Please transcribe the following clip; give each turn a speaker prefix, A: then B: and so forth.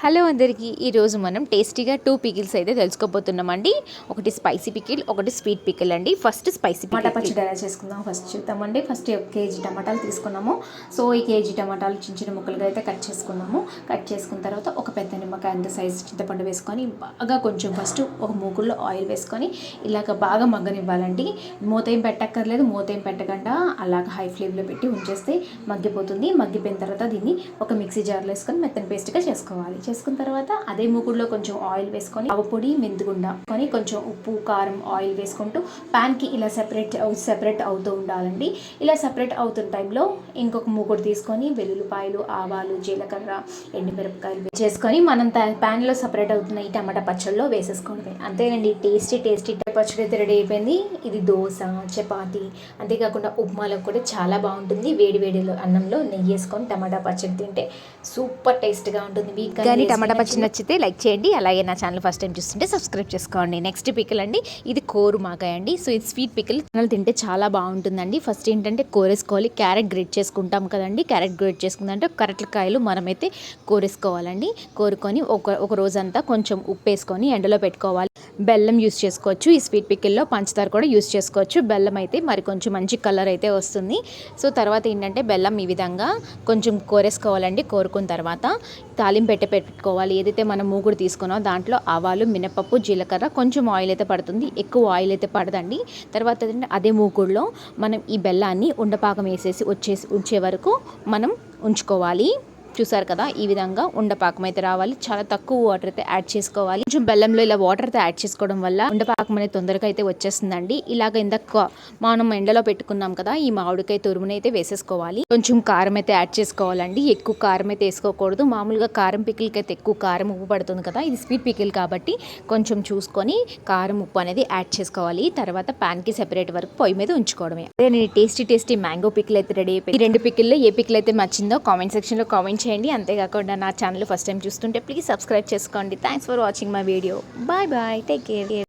A: Hello అందరికీ ఈరోజు మనం టేస్టీగా టూ పికిల్స్ అయితే తెలుసుకోబోతున్నామండి. ఒకటి స్పైసీ పికిల్ ఒకటి స్వీట్ పికిల్ అండి. ఫస్ట్ స్పైసీ
B: టమాటా పచ్చడి ఎలా చేసుకుందాం ఫస్ట్ చూద్దామండి. ఫస్ట్ ఒక కేజీ టమాటాలు తీసుకున్నాము. సో ఈ కేజీ టమాటాలు చిన్న చిన్న ముక్కలుగా అయితే కట్ చేసుకున్నాము. కట్ చేసుకున్న తర్వాత ఒక పెద్ద నిమ్మకాయ అంత సైజు చింతపండు వేసుకొని బాగా కొంచెం ఫస్ట్ ఒక మూకుల్లో ఆయిల్ వేసుకొని ఇలాగ బాగా మగ్గనివ్వాలండి. మూత ఏం పెట్టక్కర్లేదు. మూత ఏం పెట్టకుండా అలాగ హై ఫ్లేమ్లో పెట్టి ఉంచేస్తే మగ్గిపోతుంది. మగ్గిపోయిన తర్వాత దీన్ని ఒక మిక్సీ జార్లో వేసుకొని మెత్తని పేస్ట్గా చేసుకోవాలి. చేసుకున్న తర్వాత అదే మూకుడులో కొంచెం ఆయిల్ వేసుకొని ఆవు పొడి మెంతిగుండ కొని కొంచెం ఉప్పు కారం ఆయిల్ వేసుకుంటూ ప్యాన్కి ఇలా సెపరేట్ సెపరేట్ అవుతూ ఉండాలండి. ఇలా సెపరేట్ అవుతున్న టైంలో ఇంకొక మూకుడు తీసుకొని వెల్లుల్లిపాయలు ఆవాలు జీలకర్ర ఎండుమిరపకాయలు చేసుకొని మనం ప్యాన్లో సపరేట్ అవుతున్న ఈ టమాటా పచ్చళ్ళలో వేసేసుకోండి. అంతేనండి టేస్టీ టేస్టీ పచ్చడి అయితే రెడీ అయిపోయింది. ఇది దోశ చపాతి అంతేకాకుండా ఉప్మాలో కూడా చాలా బాగుంటుంది. వేడి వేడిలో అన్నంలో నెయ్యి వేసుకొని టమాటా పచ్చడి తింటే సూపర్ టేస్ట్గా ఉంటుంది. మీకు
A: కానీ టమాటా పచ్చడి నచ్చితే లైక్ చేయండి. అలాగే నా ఛానల్ ఫస్ట్ టైం చూస్తుంటే సబ్స్క్రైబ్ చేసుకోండి. నెక్స్ట్ పికిల్ అండి. ఇది కోరు మాకాయ అండి. సో ఇది స్వీట్ పికిల్. తింటే చాలా బాగుంటుందండి. ఫస్ట్ ఏంటంటే కోరేసుకోవాలి. క్యారెట్ గ్రేట్ చేసుకుంటాం కదండి. క్యారెట్ గ్రేట్ చేసుకుందంటే కరెక్ట్ కాయలు మనమైతే కోరేసుకోవాలండి. కోరుకొని ఒక ఒక రోజంతా కొంచెం ఉప్పు వేసుకొని ఎండలో పెట్టుకోవాలి. బెల్లం యూస్ చేసుకోవచ్చు. ఈ స్వీట్ పికిల్లో పంచదార కూడా యూస్ చేసుకోవచ్చు. బెల్లం అయితే మరి కొంచెం మంచి కలర్ అయితే వస్తుంది. సో తర్వాత ఏంటంటే బెల్లం ఈ విధంగా కొంచెం కోరేసుకోవాలండి. కోరుకున్న తర్వాత తాలింపు పెట్టే పెట్టుకోవాలి. ఏదైతే మనం మూగుడు తీసుకున్నామో దాంట్లో ఆవాలు మినపప్పు జీలకర్ర కొంచెం ఆయిల్ అయితే పడుతుంది. ఎక్కువ ఆయిల్ అయితే పడదండి. తర్వాత ఏంటంటే అదే మూగుడులో మనం ఈ బెల్లాన్ని ఉండపాకం వేసేసి వచ్చేసి ఉంచే వరకు మనం ఉంచుకోవాలి. చూసారు కదా ఈ విధంగా ఉండపాకం అయితే రావాలి. చాలా తక్కువ వాటర్ అయితే యాడ్ చేసుకోవాలి. కొంచెం బెల్లంలో ఇలా వాటర్ అయితే యాడ్ చేసుకోవడం వల్ల ఉండపాకం అనేది తొందరగా అయితే వచ్చేస్తుందండి. ఇలాగ ఇందాక మనం ఎండలో పెట్టుకున్నాం కదా ఈ మామిడికాయ తురుముని అయితే వేసేసుకోవాలి. కొంచెం కారం అయితే యాడ్ చేసుకోవాలండి. ఎక్కువ కారం అయితే వేసుకోకూడదు. మామూలుగా కారం పికిల్కి అయితే ఎక్కువ కారం ఉప్పు పడుతుంది కదా ఇది స్వీట్ పికిల్ కాబట్టి కొంచెం చూసుకొని కారం ఉప్పు అనేది యాడ్ చేసుకోవాలి. తర్వాత ప్యాన్కి కి సెపరేట్ వరకు పొయ్యి మీద ఉంచుకోవడమే. అదే నేను టేస్టీ టేస్టీ మ్యాంగో పికిల్ అయితే రెడీ అయిపోయి ఈ రెండు పికిల్లో ఏ పికిల్ అయితే నచ్చిందో కామెంట్ సెక్షన్లో కామెంట్ చేయండి. అంతేకాకుండా నా ఛానల్ ఫస్ట్ టైం చూస్తుంటే ప్లీజ్ సబ్స్క్రైబ్ చేసుకోండి. Thanks for watching my video bye bye take care